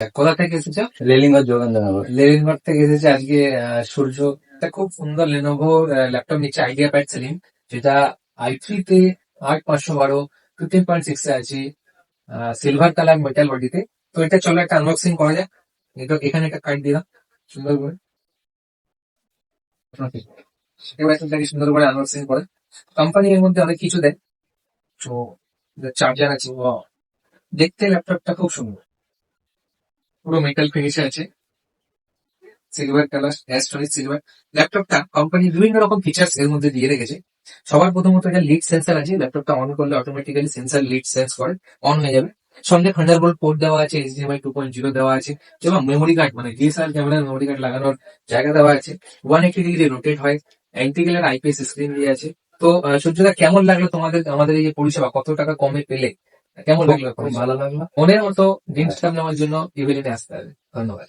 কোথা থেকে এসেছ? রেলিংগঞ্জ যোগেন্দ্রনগর। লেনিনবার্গ থেকে এসেছে আজকে সূর্য। একটা খুব সুন্দর লেনোভো ল্যাপটপ নিচ্ছে আইডিয়া প্যাড সেলিং যেটা আই থ্রি তে আট পাঁচশো বারো ফিফটিন পয়েন্ট সিক্স এ আছে সিলভার কালার মেটাল বডিতে তো। এটা চলো একটা আনবক্সিং করা যাক। এটা এখানে একটা কার্ড দিলাম সুন্দর করে. এবার সুন্দর করে আনবক্সিং করে। কোম্পানি এর মধ্যে অনেক কিছু দেয়। তো চার্জার আছে. দেখতে ল্যাপটপটা খুব সুন্দর। পুরো মেটাল ফিনিশে আছে। সিলভার কালার অ্যাস্ট্রনিক সিলভার ল্যাপটপটা কোম্পানি বিভিন্ন রকম ফিচার্স এর মধ্যে দিয়ে রেখেছে। সবার প্রথমত এটা লিড সেন্সার আছে। ল্যাপটপটা অন করলে অটোমেটিক্যালি সেন্সার লিড সেন্স করে অন হয়ে যাবে। সঙ্গে থান্ডারবোল্ট পোর্ট দেওয়া আছে এইচডিএমআই টু পয়েন্ট জিরো দেওয়া আছে। এবং মেমোরি কার্ড মানে ডিএসএলআর ক্যামেরার মেমোরি কার্ড লাগানোর জায়গা দেওয়া আছে। ওয়ান এইটি ডিগ্রি রোটেট হয়। অ্যান্টিকেলার আইপিএস স্ক্রিন দিয়ে আছে। তো সূর্যদা, কেমন লাগল তোমাদের, আমাদের এই পরিষেবা? কত টাকা কমে পেলে? কেমন লাগল খুব ভালো লাগল? মনের মতো জিনিসটা নেওয়ার জন্য ইভেলিনে আসতে হবে। ধন্যবাদ।